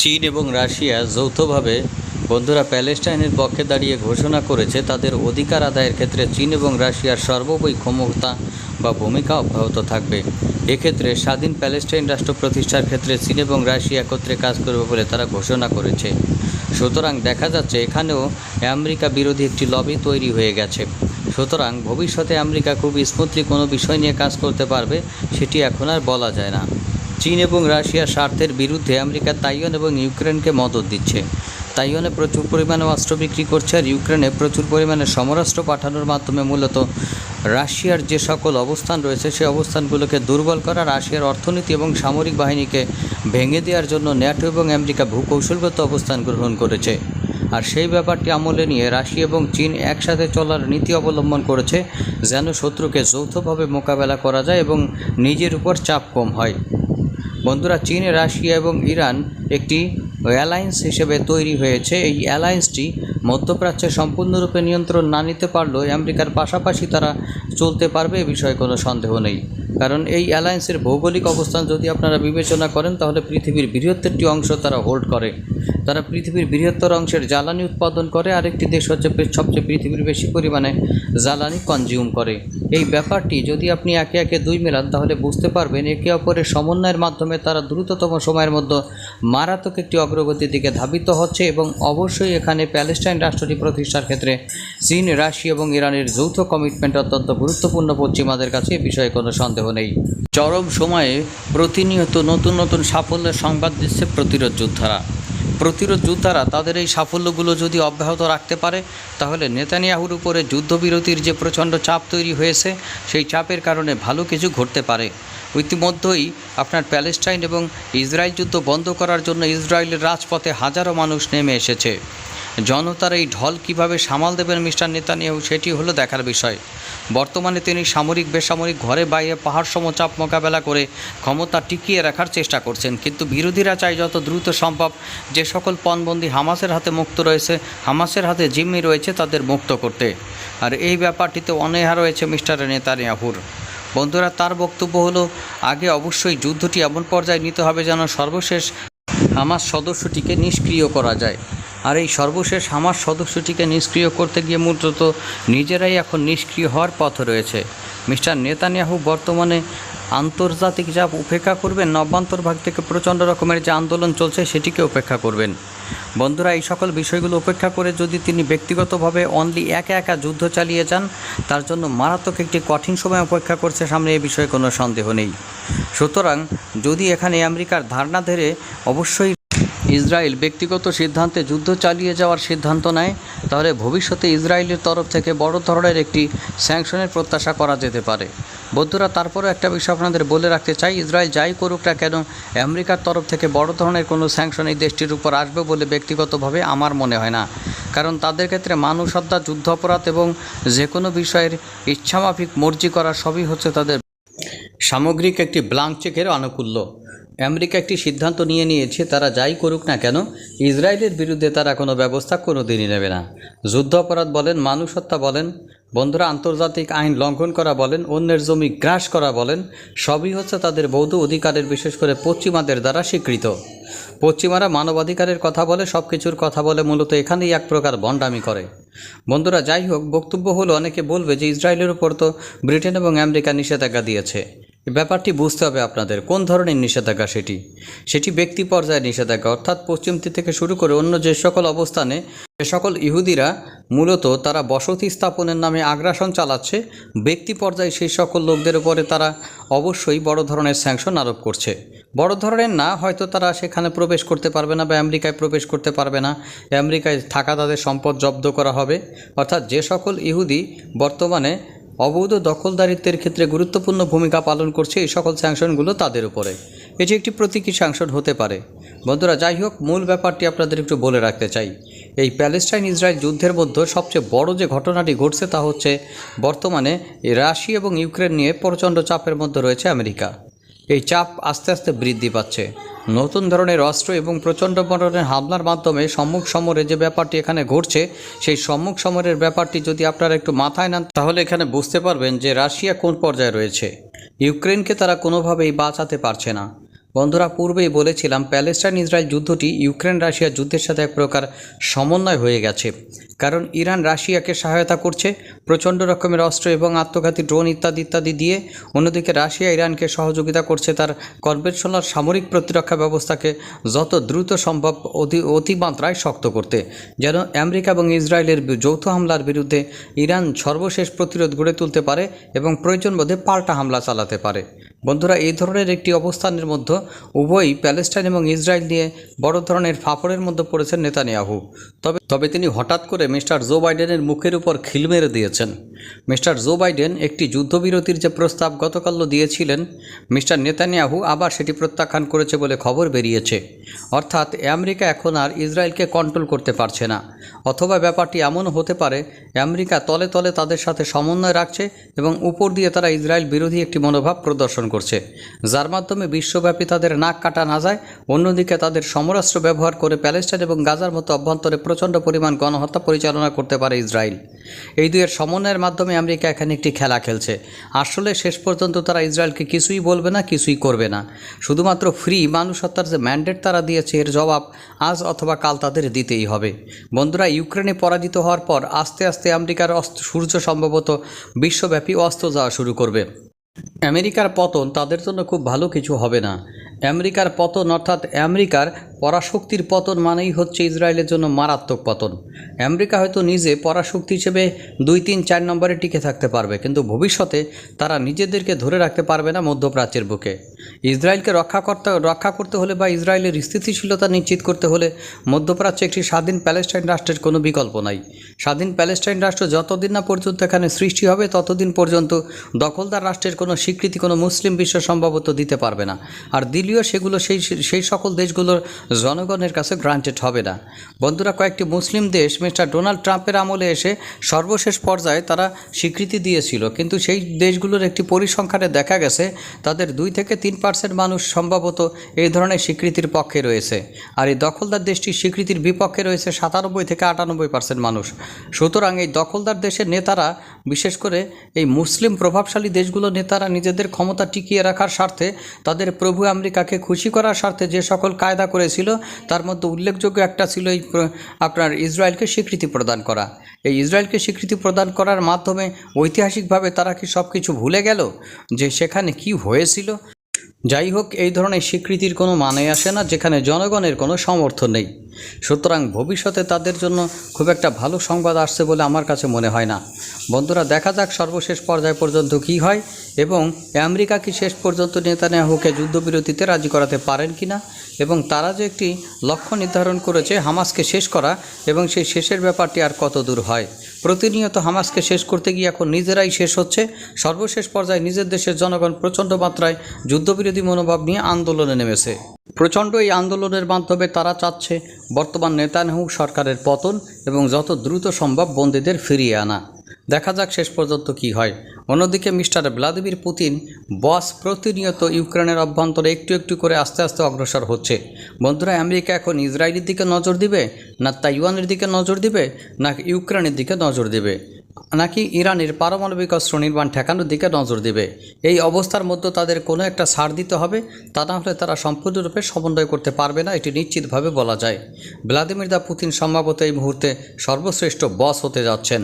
চীন এবং রাশিয়া যৌথভাবে বন্ধুরা প্যালেস্টাইনের পক্ষে দাঁড়িয়ে ঘোষণা করেছে, তাদের অধিকার আদায়ের ক্ষেত্রে চীন এবং রাশিয়ার সর্বোপরি ক্ষমতা বা ভূমিকা অব্যাহত থাকবে। এক্ষেত্রে স্বাধীন প্যালেস্টাইন রাষ্ট্র প্রতিষ্ঠার ক্ষেত্রে চীন এবং রাশিয়া একত্রে কাজ করবে বলে তারা ঘোষণা করেছে। সুতরাং দেখা যাচ্ছে এখানেও আমেরিকা বিরোধী একটি লবি তৈরি হয়ে গেছে। সুতরাং ভবিষ্যতে আমেরিকা খুব স্মুথলি কোনো বিষয় নিয়ে কাজ করতে পারবে, সেটি এখন আর বলা যায় না। চীন এবং রাশিয়ার স্বার্থের বিরুদ্ধে আমেরিকা তাইওয়ান এবং ইউক্রেনকে মদত দিচ্ছে। তাইওয়ানে প্রচুর পরিমাণে অস্ত্র বিক্রি করছে আর ইউক্রেনে প্রচুর পরিমাণে সমরাস্ত্র পাঠানোর মাধ্যমে মূলত রাশিয়ার যে সকল অবস্থান রয়েছে সেই অবস্থানগুলোকে দুর্বল করা, রাশিয়ার অর্থনীতি এবং সামরিক বাহিনীকে ভেঙে দেওয়ার জন্য ন্যাটো এবং আমেরিকা ভূকৌশলগত অবস্থান গ্রহণ করেছে। আর সেই ব্যাপারটি আমলে নিয়ে রাশিয়া এবং চীন একসাথে চলার নীতি অবলম্বন করেছে যেন শত্রুকে যৌথভাবে মোকাবেলা করা যায় এবং নিজের উপর চাপ কম হয়। বন্ধুরা চীন, রাশিয়া এবং ইরান একটি অ্যালায়েন্স হিসেবে তৈরি হয়েছে। এই অ্যালায়েন্সটি মধ্যপ্রাচ্যে সম্পূর্ণরূপে নিয়ন্ত্রণ না নিতে পারলেও আমেরিকার পাশাপাশি তারা চলতে পারবে এ বিষয়ে কোনো সন্দেহ নেই। কারণ এই অ্যালায়েন্সের ভৌগোলিক অবস্থান যদি আপনারা বিবেচনা করেন, তাহলে পৃথিবীর বৃহত্তরটি অংশ তারা হোল্ড করে। তারা পৃথিবীর বৃহত্তর অংশের জ্বালানি উৎপাদন করে, আরেকটি দেশ হচ্ছে সবচেয়ে পৃথিবীর বেশি পরিমাণে জ্বালানি কনজিউম করে। এই ব্যাপারটি যদি আপনি একে একে দুই মেলান, তাহলে বুঝতে পারবেন একে অপরের সমন্বয়ের মাধ্যমে তারা দ্রুততম সময়ের মধ্যে মারাত্মক একটি অগ্রগতির দিকে ধাবিত হচ্ছে এবং অবশ্যই এখানে প্যালেস্টাইন রাষ্ট্রটি প্রতিষ্ঠার ক্ষেত্রে চীন, রাশিয়া এবং ইরানের যৌথ কমিটমেন্ট অত্যন্ত গুরুত্বপূর্ণ পশ্চিমাদের কাছে এ বিষয়ে কোনো সন্দেহ নেই। চরম সময়ে প্রতিনিয়ত নতুন নতুন সাফল্যের সংবাদ দিচ্ছে প্রতিরোধ যোদ্ধারা। প্রতিরোধ যোদ্ধারা তাদের এই সাফল্যগুলো যদি অব্যাহত রাখতে পারে, তাহলে নেতানিয়াহুর উপরে যুদ্ধবিরতির যে প্রচণ্ড চাপ তৈরি হয়েছে, সেই চাপের কারণে ভালো কিছু ঘটতে পারে। ইতিমধ্যেই আপনার প্যালেস্টাইন এবং ইসরায়েল যুদ্ধ বন্ধ করার জন্য ইসরায়েলের রাজপথে হাজারো মানুষ নেমে এসেছে। জনতার এই ঢল কীভাবে সামাল দেবেন মিস্টার নেতানিয়াহু, সেটি হলো দেখার বিষয়। বর্তমানে তিনি সামরিক, বেসামরিক, ঘরে বাইরে পাহাড় সম চাপ মোকাবেলা করে ক্ষমতা টিকিয়ে রাখার চেষ্টা করছেন। কিন্তু বিরোধীরা চায় যত দ্রুত সম্ভব যে সকল পণবন্দি হামাসের হাতে মুক্ত রয়েছে, হামাসের হাতে জিম্মি রয়েছে তাদের মুক্ত করতে। আর এই ব্যাপারটিতে অনেহা রয়েছে মিস্টার নেতানিয়াহুর। বন্ধুরা, তার বক্তব্য হলো, আগে অবশ্যই যুদ্ধটি এমন পর্যায়ে নিতে হবে যেন সর্বশেষ হামাস সদস্যটিকে নিষ্ক্রিয় করা যায়। আর এই সর্বশেষ হামাস সদস্যটিকে নিষ্ক্রিয় করতে গিয়ে মূলত নিজেরাই এখন নিষ্ক্রিয় হওয়ার পথ রয়েছে। মিস্টার নেতানিয়াহু বর্তমানে আন্তর্জাতিক চাপ উপেক্ষা করবেন নব্যান্তর ভাগ থেকে প্রচণ্ড রকমের যে আন্দোলন চলছে সেটিকে উপেক্ষা করবেন। বন্ধুরা, এই সকল বিষয়গুলো উপেক্ষা করে যদি তিনি ব্যক্তিগতভাবে অনলি একা একা যুদ্ধ চালিয়ে যান, তার জন্য মারাত্মক একটি কঠিন সময় উপেক্ষা করছে সামনে এ বিষয়ে কোনো সন্দেহ নেই। সুতরাং যদি এখানে আমেরিকার ধারণা ধরে, অবশ্যই ইসরায়েল ব্যক্তিগত সিদ্ধান্তে যুদ্ধ চালিয়ে যাওয়ার সিদ্ধান্ত নেয়, তাহলে ভবিষ্যতে ইসরায়েলের তরফ থেকে বড় ধরনের একটি স্যাংশনের প্রত্যাশা করা যেতে পারে। বন্ধুরা, তারপরেও একটা বিষয় আপনাদের বলে রাখতে চাই, ইসরায়েল যাই করুক না কেন, আমেরিকার তরফ থেকে বড় ধরনের কোনো স্যাংশন এই দেশটির উপর আসবে বলে ব্যক্তিগতভাবে আমার মনে হয় না। কারণ তাদের ক্ষেত্রে মানুষ হত্যা যুদ্ধ অপরাধ এবং যে কোনো বিষয়ের ইচ্ছামাফিক মর্জি করা সবই হচ্ছে তাদের সামগ্রিক একটি ব্লাঙ্ক চেকের আনুকূল্য। আমেরিকা একটি সিদ্ধান্ত নিয়ে নিয়েছে, তারা যাই করুক না কেন, ইসরায়েলের বিরুদ্ধে তারা কোনো ব্যবস্থা কোনো দিনই নেবে না। যুদ্ধ অপরাধ বলেন মানুষ হত্যা বলেন, বন্ধুরা আন্তর্জাতিক আইন লঙ্ঘন করা বলেন, অন্যের জমি গ্রাস করা বলেন, সবই হচ্ছে তাদের বৌদ্ধ অধিকারের, বিশেষ করে পশ্চিমাদের দ্বারা স্বীকৃত। পশ্চিমারা মানবাধিকারের কথা বলে সব কিছুর কথা বলে, মূলত এখানেই এক প্রকার বন্ডামি করে। বন্ধুরা, যাই হোক, বক্তব্য হলো, অনেকে বলবে যে ইসরায়েলের উপর তো ব্রিটেন এবং আমেরিকা নিষেধাজ্ঞা দিয়েছে। ব্যাপারটি বুঝতে হবে আপনাদের, কোন ধরনের নিষেধাজ্ঞা সেটি? সেটি ব্যক্তি পর্যায়ে নিষেধাজ্ঞা, অর্থাৎ পশ্চিমটি থেকে শুরু করে অন্য যে সকল অবস্থানে যে সকল ইহুদিরা মূলত তারা বসতি স্থাপনের নামে আগ্রাসন চালাচ্ছে, ব্যক্তি পর্যায়ে সেই সকল লোকদের উপরে তারা অবশ্যই বড় ধরনের স্যাংশন আরোপ করছে। বড় ধরনের না, হয়তো তারা সেখানে প্রবেশ করতে পারবে না বা আমেরিকায় প্রবেশ করতে পারবে না। আমেরিকায় থাকা তাদের সম্পদ জব্দ করা হবে। অর্থাৎ যে সকল ইহুদি বর্তমানে অবৈধ দখলদারিত্বের ক্ষেত্রে গুরুত্বপূর্ণ ভূমিকা পালন করছে এই সকল স্যাংশনগুলো তাদের উপরে। এটি একটি প্রতীকী স্যাংশন হতে পারে। বন্ধুরা, যাই হোক, মূল ব্যাপারটি আপনাদের একটু বলে রাখতে চাই। এই প্যালেস্টাইন ইসরায়েল যুদ্ধের মধ্যে সবচেয়ে বড় যে ঘটনাটি ঘটছে তা হচ্ছে বর্তমানে রাশিয়া এবং ইউক্রেন নিয়ে প্রচণ্ড চাপের মধ্যে রয়েছে আমেরিকা। এই চাপ আস্তে আস্তে বৃদ্ধি পাচ্ছে। নতুন ধরনের অস্ত্র এবং প্রচণ্ড ধরনের হামলার মাধ্যমে সম্মুখ সমরে যে ব্যাপারটি এখানে ঘটছে, সেই সম্মুখ সমরের ব্যাপারটি যদি আপনারা একটু মাথায় নেন, তাহলে এখানে বুঝতে পারবেন যে রাশিয়া কোন পর্যায়ে রয়েছে। ইউক্রেনকে তারা কোনোভাবেই বাঁচাতে পারছে না। বন্ধুরা, পূর্বেই বলেছিলাম, প্যালেস্টাইন ইসরায়েল যুদ্ধটি ইউক্রেন রাশিয়া যুদ্ধের সাথে এক প্রকার সমন্বয় হয়ে গেছে। কারণ ইরান রাশিয়াকে সহায়তা করছে প্রচণ্ড রকমের অস্ত্র এবং আত্মঘাতী ড্রোন ইত্যাদি ইত্যাদি দিয়ে। অন্যদিকে রাশিয়া ইরানকে সহযোগিতা করছে তার কনভেনশনাল সামরিক প্রতিরক্ষা ব্যবস্থাকে যত দ্রুত সম্ভব অতি, অতিমাত্রায় শক্ত করতে। যেন আমেরিকা এবং ইসরায়েলের যৌথ হামলার বিরুদ্ধে ইরান সর্বশেষ প্রতিরোধ গড়ে তুলতে পারে এবং প্রয়োজন বোধে পাল্টা হামলা চালাতে পারে। বন্ধুরা, এই ধরনের একটি অবস্থানের মধ্যে উভয়ই প্যালেস্টাইন এবং ইসরায়েল নিয়ে বড় ধরনের ফাঁপড়ের মধ্যে পড়েছেন নেতানিয়াহু। তবে তবে তিনি হঠাৎ করে মিস্টার জো বাইডেনের মুখের উপর খিল মেরে দিয়েছেন। মিস্টার জো বাইডেন একটি যুদ্ধবিরতির যে প্রস্তাব গতকাল দিয়েছিলেন, মিস্টার নেতানিয়াহু আবার সেটি প্রত্যাখ্যান করেছে বলে খবর বেরিয়েছে। অর্থাৎ আমেরিকা এখন আর ইসরায়েলকে কন্ট্রোল করতে পারছে না। অথবা ব্যাপারটি এমনও হতে পারে, আমেরিকা তলে তলে তাদের সাথে সমন্বয় রাখছে এবং উপর দিয়ে তারা ইসরায়েল বিরোধী একটি মনোভাব প্রদর্শন করছে। যার মাধ্যমে বিশ্বব্যাপী তাদের নাক কাটা না যায়, অন্যদিকে তাদের সমরাস্ত্র ব্যবহার করে প্যালেস্টাইন এবং গাজার মতো অভ্যন্তরে প্রচণ্ড পরিমাণ গণহত্যা পরিচালনা করতে পারে ইসরায়েল। এই দুয়ের সমন্বয়ের মাধ্যমে আমেরিকা এখানে একটি খেলা খেলছে। আসলে শেষ পর্যন্ত তারা ইসরায়েলকে কিছুই বলবে না, কিছুই করবে না। শুধুমাত্র ফ্রি মানুষ হত্যার যে ম্যান্ডেট তারা দিয়েছে, এর জবাব আজ অথবা কাল তাদের দিতেই হবে। বন্ধুরা, ইউক্রেনে পরাজিত হওয়ার পর আস্তে আস্তে আমেরিকার অস্ত্র সূর্য সম্ভবত বিশ্বব্যাপী অস্ত্র যাওয়া শুরু করবে। আমেরিকার পতন তাদের জন্য খুব ভালো কিছু হবে না। আমেরিকার পতন অর্থাৎ আমেরিকার পরাশক্তির পতন মানেই হচ্ছে ইসরায়েলের জন্য মারাত্মক পতন। আমেরিকা হয়তো নিজে পরাশক্তি হিসেবে দুই তিন চার নম্বরে টিকে থাকতে পারবে, কিন্তু ভবিষ্যতে তারা নিজেদেরকে ধরে রাখতে পারবে না মধ্যপ্রাচ্যের বুকে। ইসরায়েলকে রক্ষা করতে রক্ষা করতে হলে বা ইসরায়েলের স্থিতিশীলতা নিশ্চিত করতে হলে মধ্যপ্রাচ্যে একটি স্বাধীন প্যালেস্টাইন রাষ্ট্রের কোনো বিকল্প নাই। স্বাধীন প্যালেস্টাইন রাষ্ট্র যতদিন না পর্যন্ত এখানে সৃষ্টি হবে, ততদিন পর্যন্ত দখলদার রাষ্ট্রের কোনো স্বীকৃতি কোনো মুসলিম বিশ্ব সম্ভবত দিতে পারবে না। আর দিলেও সেগুলো সেই সেই সকল দেশগুলোর জনগণের কাছে গ্রান্টেড হবে না। বন্ধুরা, কয়েকটি মুসলিম দেশ মিস্টার ডোনাল্ড ট্রাম্পের আমলে এসে সর্বশেষ পর্যায়ে তারা স্বীকৃতি দিয়েছিল। কিন্তু সেই দেশগুলোর একটি পরিসংখ্যানে দেখা গেছে, তাদের দুই থেকে তিন পার্সেন্ট মানুষ সম্ভবত এই ধরনের স্বীকৃতির পক্ষে রয়েছে। আর এই দখলদার দেশটির স্বীকৃতির বিপক্ষে রয়েছে সাতানব্বই থেকে আটানব্বই পার্সেন্ট মানুষ। সুতরাং এই দখলদার দেশের নেতারা, বিশেষ করে এই মুসলিম প্রভাবশালী দেশগুলোর নেতারা নিজেদের ক্ষমতা টিকিয়ে রাখার স্বার্থে, তাদের প্রভু আমেরিকাকে খুশি করার স্বার্থে যে সকল কায়দা করেছিল তার মধ্যে উল্লেখযোগ্য একটা ছিল এই, আপনার ইসরায়েলকে স্বীকৃতি প্রদান করা। এই ইসরায়েলকে স্বীকৃতি প্রদান করার মাধ্যমে ঐতিহাসিকভাবে তারা কি সব কিছু ভুলে গেল? যে সেখানে কি হয়েছিল? যাই হোক, এই ধরনের স্বীকৃতির কোনো মানে আসে না, যেখানে জনগণের কোনো সমর্থন নেই। সুতরাং ভবিষ্যতে তাদের জন্য খুব একটা ভালো সংবাদ আসছে বলে আমার কাছে মনে হয় না। বন্ধুরা, দেখা যাক সর্বশেষ পর্যায় পর্যন্ত কি হয় এবং আমেরিকা কি শেষ পর্যন্ত নেতানিয়াহুকে যুদ্ধবিরতিতে রাজি করাতে পারেন কি না এবং তারা যে একটি লক্ষ্য নির্ধারণ করেছে হামাসকে শেষ করা এবং সেই শেষের ব্যাপারটি আর কত দূর হয়। প্রতিনিয়ত হামাসকে শেষ করতে গিয়ে এখন নিজেরাই শেষ হচ্ছে। সর্বশেষ পর্যায়ে নিজের দেশের জনগণ প্রচণ্ড মাত্রায় যুদ্ধবিরোধী মনোভাব নিয়ে আন্দোলনে নেমেছে। প্রচণ্ড এই আন্দোলনের মাধ্যমে তারা চাচ্ছে বর্তমান নেতানহু সরকারের পতন এবং যত দ্রুত সম্ভব বন্দীদের ফিরিয়ে আনা। দেখা যাক শেষ পর্যন্ত কি হয়। অন্যদিকে মিস্টার ভ্লাদিমির পুতিন বস প্রতিনিয়ত ইউক্রেনের অভ্যন্তরে একটু একটু করে আস্তে আস্তে অগ্রসর হচ্ছে। বন্ধুরা, আমেরিকা এখন ইসরায়েলের দিকে নজর দিবে, না তাইওয়ানের দিকে নজর দিবে, না ইউক্রেনের দিকে নজর দিবে? নাকি ইরানের পারমাণবিক অস্ত্র নির্মাণ ঠেকানোর দিকে নজর দেবে? এই অবস্থার মধ্যে তাদের কোনো একটা ছাড় দিতে হবে, তা না হলে তারা সম্পূর্ণরূপে সমন্বয় করতে পারবে না, এটি নিশ্চিতভাবে বলা যায়। ভ্লাদিমির দা পুতিন সম্ভবত এই মুহূর্তে সর্বশ্রেষ্ঠ বস হতে যাচ্ছেন।